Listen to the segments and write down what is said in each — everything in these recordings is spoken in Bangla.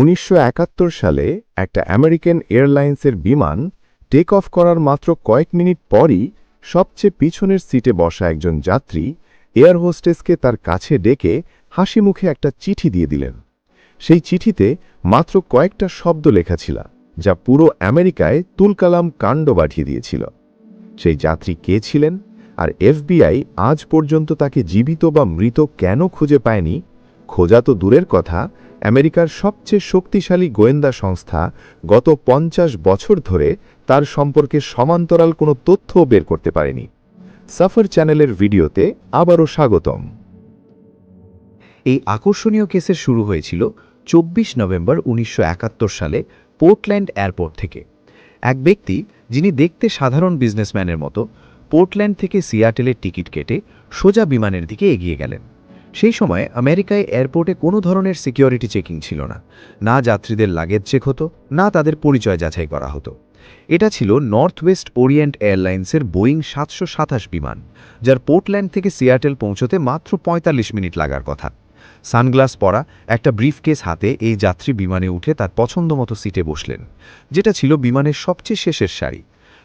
উনিশশো একাত্তর সালে একটা আমেরিকান এয়ারলাইন্সের বিমান টেক অফ করার মাত্র কয়েক মিনিট পরই সবচেয়ে পিছনের সিটে বসা একজন যাত্রী এয়ার হোস্টেসকে তার কাছে ডেকে হাসি মুখে একটা চিঠি দিয়ে দিলেন। সেই চিঠিতে মাত্র কয়েকটা শব্দ লেখা ছিল, যা পুরো আমেরিকায় তুলকালাম কাণ্ড বাঠিয়ে দিয়েছিল। সেই যাত্রী কে ছিলেন আর এফবিআই আজ পর্যন্ত তাকে জীবিত বা মৃত কেন খুঁজে পায়নি খোঁজা তো দূরের কথা, আমেরিকার সবচেয়ে শক্তিশালী গোয়েন্দা সংস্থা গত পঞ্চাশ বছর ধরে তার সম্পর্কে সমান্তরাল কোনো তথ্যও বের করতে পারেনি। সাফার চ্যানেলের ভিডিওতে আবারও স্বাগতম। এই আকর্ষণীয় কেসের শুরু হয়েছিল চব্বিশ নভেম্বর উনিশশো একাত্তর সালে পোর্টল্যান্ড এয়ারপোর্ট থেকে। এক ব্যক্তি, যিনি দেখতে সাধারণ বিজনেসম্যানের মতো, পোর্টল্যান্ড থেকে সিয়াটেলের টিকিট কেটে সোজা বিমানের দিকে এগিয়ে গেলেন। সেই সময় আমেরিকায় এয়ারপোর্টে কোনো ধরনের সিকিউরিটি চেকিং ছিল না। না যাত্রীদের লাগেজ চেক হতো, না তাদের পরিচয় যাচাই করা হতো। এটা ছিল নর্থ ওয়েস্ট ওরিয়েন্ট এয়ারলাইন্সের বোয়িং সাতশো সাতাশ বিমান, যার পোর্টল্যান্ড থেকে সিয়াটেল পৌঁছতে মাত্র ৪৫ মিনিট লাগার কথা। সানগ্লাস পরা একটা ব্রিফকেস হাতে এই যাত্রী বিমানে উঠে তার পছন্দমতো সিটে বসলেন, যেটা ছিল বিমানের সবচেয়ে শেষের সারি।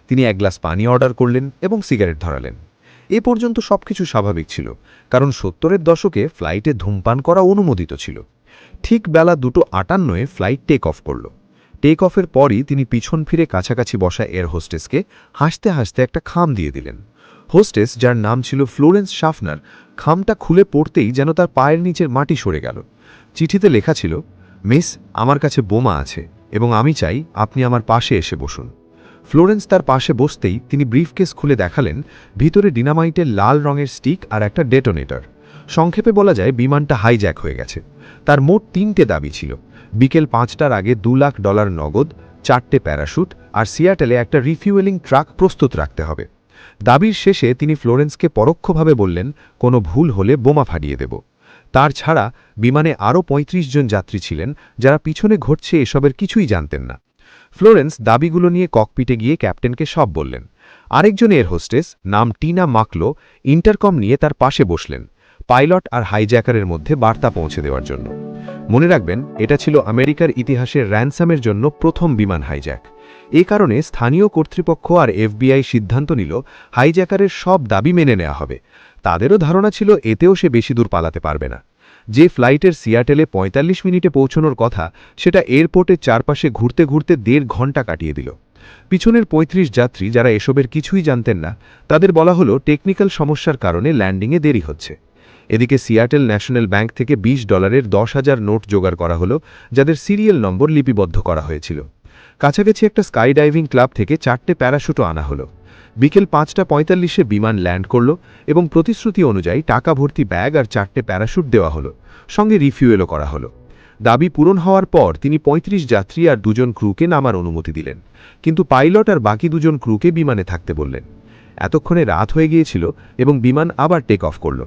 তিনি এক গ্লাস পানি অর্ডার করলেন এবং সিগারেট ধরালেন। এ পর্যন্ত সবকিছু স্বাভাবিক ছিল, কারণ সত্তরের দশকে ফ্লাইটে ধূমপান করা অনুমোদিত ছিল। ঠিক বেলা দুটো আটান্নয়ে ফ্লাইট টেক অফ করল। টেক অফের পরই তিনি পিছন ফিরে কাছাকাছি বসা এয়ার হোস্টেসকে হাসতে হাসতে একটা খাম দিয়ে দিলেন। হোস্টেস যার নাম ছিল ফ্লোরেন্স শাফনার খামটা খুলে পড়তেই যেন তার পায়ের নিচের মাটি সরে গেল। চিঠিতে লেখা ছিল, মিস, আমার কাছে বোমা আছে এবং আমি চাই আপনি আমার পাশে এসে বসুন। ফ্লোরেন্স তার পাশে বসতেই তিনি ব্রিফকেস খুলে দেখালেন ভিতরে ডিনামাইটের লাল রঙের স্টিক আর একটা ডেটোনেটর। সংক্ষেপে বলা যায়, বিমানটা হাইজ্যাক হয়ে গেছে। তার মোট তিনটে দাবি ছিল। বিকেল পাঁচটার আগে দু লাখ ডলার নগদ, চারটে প্যারাশুট আর সিয়াটেলে একটা রিফিউয়েলিং ট্রাক প্রস্তুত রাখতে হবে। দাবির শেষে তিনি ফ্লোরেন্সকে পরোক্ষভাবে বললেন, কোনো ভুল হলে বোমা ফাটিয়ে দেব। তার ছাড়া বিমানে আরও ৩৫ জন যাত্রী ছিলেন, যারা পিছনে ঘটছে এসবের কিছুই জানতেন না। ফ্লোরেন্স দাবিগুলো নিয়ে ককপিটে গিয়ে ক্যাপ্টেনকে সব বললেন। আরেকজন এয়ার হোস্টেস, নাম টিনা মাকলো, ইন্টারকম নিয়ে তার পাশে বসলেন, পাইলট আর হাইজ্যাকারের মধ্যে বার্তা পৌঁছে দেওয়ার জন্য। মনে রাখবেন, এটা ছিল আমেরিকার ইতিহাসের র্যানসামের জন্য প্রথম বিমান হাইজ্যাক। এ কারণে স্থানীয় কর্তৃপক্ষ আর এফবিআই সিদ্ধান্ত নিল, হাইজ্যাকারের সব দাবি মেনে নেওয়া হবে। তাদেরও ধারণা ছিল, এতেও সে বেশি দূর পালাতে পারবে না। যে ফ্লাইটের সিয়াটেলে ৪৫ মিনিটে পৌঁছনোর কথা, সেটা এয়ারপোর্টের চারপাশে ঘুরতে ঘুরতে দেড় ঘণ্টা কাটিয়ে দিল। পিছনের ৩৫ যাত্রী যারা এসবের কিছুই জানতেন না, তাদের বলা হলো টেকনিক্যাল সমস্যার কারণে ল্যান্ডিংয়ে দেরি হচ্ছে। এদিকে সিয়াটেল ন্যাশনাল ব্যাংক থেকে ২০ ডলারের দশ হাজার নোট জোগাড় করা হলো, যাদের সিরিয়াল নম্বর লিপিবদ্ধ করা হয়েছিল। কাছাকাছি একটা স্কাই ডাইভিং ক্লাব থেকে চারটে প্যারাশুটও আনা হলো। বিকেল পাঁচটা পঁয়তাল্লিশে বিমান ল্যান্ড করল এবং প্রতিশ্রুতি অনুযায়ী টাকা ভর্তি ব্যাগ আর চারটে প্যারাশুট দেওয়া হলো, সঙ্গে রিফিউয়েলও করা হলো। দাবি পূরণ হওয়ার পর তিনি ৩৫ যাত্রী আর দুজন ক্রুকে নামার অনুমতি দিলেন, কিন্তু পাইলট আর বাকি দুজন ক্রুকে বিমানে থাকতে বললেন। এতক্ষণে রাত হয়ে গিয়েছিল এবং বিমান আবার টেক অফ করল।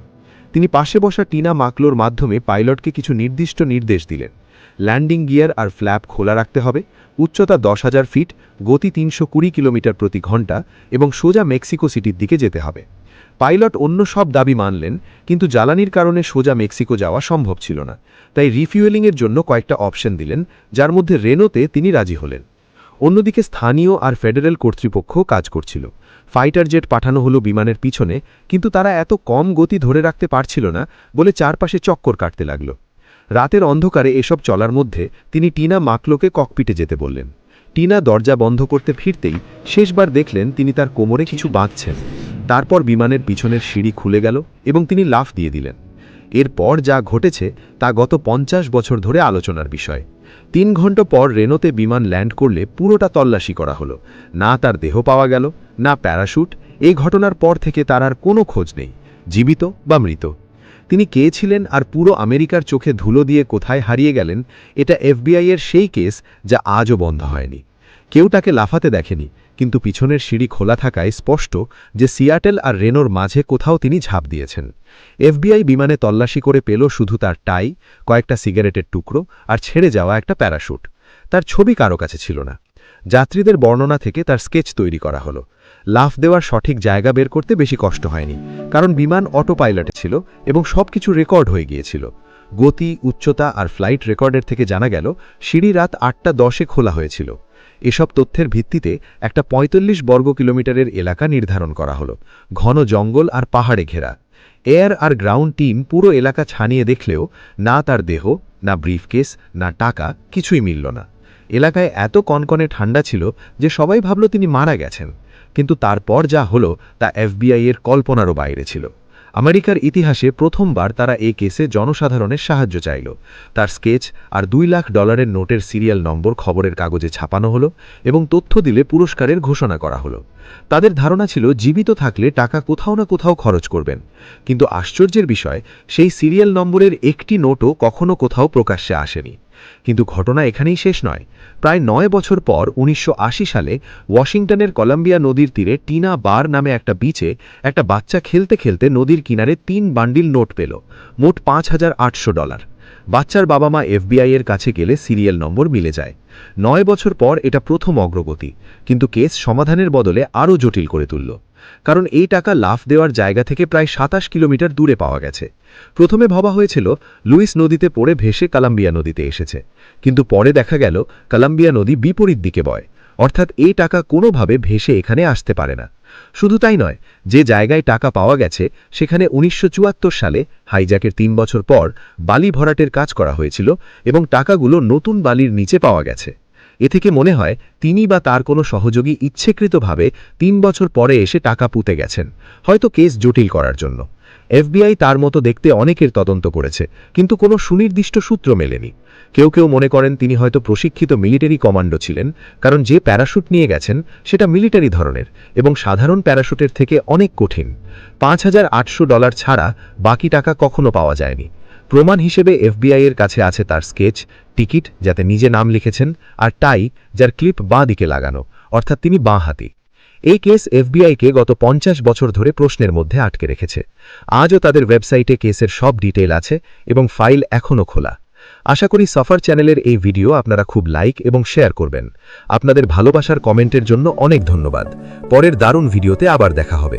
তিনি পাশে বসা টিনা মাকলোর মাধ্যমে পাইলটকে কিছু নির্দিষ্ট নির্দেশ দিলেন। ল্যান্ডিং গিয়ার আর ফ্ল্যাপ খোলা রাখতে হবে। উচ্চতা দশ হাজার ফিট, গতি তিনশো কুড়ি কিলোমিটার প্রতি ঘণ্টা এবং সোজা মেক্সিকো সিটির দিকে যেতে হবে। পাইলট অন্য সব দাবি মানলেন, কিন্তু জ্বালানির কারণে সোজা মেক্সিকো যাওয়া সম্ভব ছিল না। তাই রিফিউয়েলিংয়ের জন্য কয়েকটা অপশন দিলেন, যার মধ্যে রেনোতে তিনি রাজি হলেন। অন্যদিকে স্থানীয় আর ফেডারেল কর্তৃপক্ষ কাজ করছিল। ফাইটার জেট পাঠানো হলো বিমানের পিছনে, কিন্তু তারা এত কম গতি ধরে রাখতে পারছিল না বলে চারপাশে চক্কর কাটতে লাগল। রাতের অন্ধকারে এসব চলার মধ্যে তিনি টিনা মাকলোকে ককপিটে যেতে বললেন। টিনা দরজা বন্ধ করতে ফিরতেই শেষবার দেখলেন তিনি তার কোমরে কিছু বাঁধছেন। তারপর বিমানের পিছনের সিঁড়ি খুলে গেল এবং তিনি লাফ দিয়ে দিলেন। এরপর যা ঘটেছে তা গত পঞ্চাশ বছর ধরে আলোচনার বিষয়। তিন ঘণ্টা পর রেনোতে বিমান ল্যান্ড করলে পুরোটা তল্লাশি করা হলো। না তার দেহ পাওয়া গেল, না প্যারাশুট। এই ঘটনার পর থেকে তার আর কোনো খোঁজ নেই, জীবিত বা মৃত। তিনি কে ছিলেন আর পুরো আমেরিকার চোখে ধুলো দিয়ে কোথায় হারিয়ে গেলেন, এটা এফবিআই এর সেই কেস যা আজও বন্ধ হয়নি। কেউ তাকে লাফাতে দেখেনি, কিন্তু পিছনের সিঁড়ি খোলা থাকায় স্পষ্ট যে সিয়াটেল আর রেনোর মাঝে কোথাও তিনি ঝাঁপ দিয়েছেন। এফবিআই বিমানে তল্লাশি করে পেল শুধু তার টাই, কয়েকটা সিগারেটের টুকরো আর ছেড়ে যাওয়া একটা প্যারাশুট। তার ছবি কারও কাছে ছিল না। যাত্রীদের বর্ণনা থেকে তার স্কেচ তৈরি করা হলো। লাফ দেওয়ার সঠিক জায়গা বের করতে বেশি কষ্ট হয়নি, কারণ বিমান অটো পাইলটে ছিল এবং সব কিছু রেকর্ড হয়ে গিয়েছিল। গতি, উচ্চতা আর ফ্লাইট রেকর্ডের থেকে জানা গেল, সিঁড়ি রাত আটটা দশে খোলা হয়েছিল। এসব তথ্যের ভিত্তিতে একটা ৪৫ বর্গ কিলোমিটারের এলাকা নির্ধারণ করা হলো, ঘন জঙ্গল আর পাহাড়ে ঘেরা। এয়ার আর গ্রাউন্ড টিম পুরো এলাকা ছানিয়ে দেখলেও না তার দেহ, না ব্রিফকেস, না টাকা কিছুই মিলল না। এলাকায় এত কনকনে ঠান্ডা ছিল যে সবাই ভাবল তিনি মারা গেছেন। কিন্তু তারপর যা হলো, তা এফবিআই এর কল্পনারও বাইরে ছিল। আমেরিকার ইতিহাসে প্রথমবার তারা এই কেসে জনসাধারণের সাহায্য চাইল। তার স্কেচ আর দুই লাখ ডলারের নোটের সিরিয়াল নম্বর খবরের কাগজে ছাপানো হলো এবং তথ্য দিলে পুরস্কারের ঘোষণা করা হলো। তাদের ধারণা ছিল, জীবিত থাকলে টাকা কোথাও না কোথাও খরচ করবেন। কিন্তু আশ্চর্যের বিষয়, সেই সিরিয়াল নম্বরের একটি নোটও কখনো কোথাও প্রকাশ্যে আসেনি। কিন্তু ঘটনা এখানেই শেষ নয়। প্রায় নয় বছর পর উনিশশো আশি সালে ওয়াশিংটনের কলাম্বিয়া নদীর তীরে টিনা বার নামে একটা বিচে একটা বাচ্চা খেলতে খেলতে নদীর কিনারে তিন বান্ডিল নোট পেল, মোট পাঁচ হাজার আটশো ডলার। বাচ্চার বাবা মা এফবিআই এর কাছে গেলে সিরিয়াল নম্বর মিলে যায়। নয় বছর পর এটা প্রথম অগ্রগতি, কিন্তু কেস সমাধানের বদলে আরও জটিল করে তুলল। কারণ এই টাকা লাফ দেওয়ার জায়গা থেকে প্রায় সাতাশ কিলোমিটার দূরে পাওয়া গেছে। প্রথমে ভাবা হয়েছিল, লুইস নদীতে পড়ে ভেসে কালাম্বিয়া নদীতে এসেছে। কিন্তু পরে দেখা গেল, কালাম্বিয়া নদী বিপরীত দিকে বয়। অর্থাৎ এই টাকা কোনোভাবে ভেসে এখানে আসতে পারে না। শুধু তাই নয়, যে জায়গায় টাকা পাওয়া গেছে, সেখানে উনিশশো চুয়াত্তর সালে, হাইজ্যাকের তিন বছর পর, বালি ভরাটের কাজ করা হয়েছিল এবং টাকাগুলো নতুন বালির নিচে পাওয়া গেছে। এ থেকে মনে হয় তিনি বা তার কোনো সহযোগী ইচ্ছেকৃতভাবে তিন বছর পরে এসে টাকা পুঁতে গেছেন, হয়তো কেস জটিল করার জন্য। এফবিআই তার মতো দেখতে অনেকের তদন্ত করেছে, কিন্তু কোনো সুনির্দিষ্ট সূত্র মেলেনি। কেউ কেউ মনে করেন তিনি হয়তো প্রশিক্ষিত মিলিটারি কমান্ডো ছিলেন, কারণ যে প্যারাশুট নিয়ে গেছেন সেটা মিলিটারি ধরনের এবং সাধারণ প্যারাশুটের থেকে অনেক কঠিন। পাঁচ হাজার আটশো ডলার ছাড়া বাকি টাকা কখনো পাওয়া যায়নি। প্রমাণ হিসেবে এফবিআই এর কাছে আছে তার স্কেচ, টিকিট যাতে নিজে নাম লিখেছেন আর টাই যার ক্লিপ বাঁ দিকে লাগানো, অর্থাৎ তিনি বাঁ হাতি। এই কেস এফবিআইকে গত পঞ্চাশ বছর ধরে প্রশ্নের মধ্যে আটকে রেখেছে। আজও তাদের ওয়েবসাইটে কেসের সব ডিটেল আছে এবং ফাইল এখনও খোলা। আশা করি সফার চ্যানেলের এই ভিডিও আপনারা খুব লাইক এবং শেয়ার করবেন। আপনাদের ভালোবাসার কমেন্টের জন্য অনেক ধন্যবাদ। পরের দারুণ ভিডিওতে আবার দেখা হবে।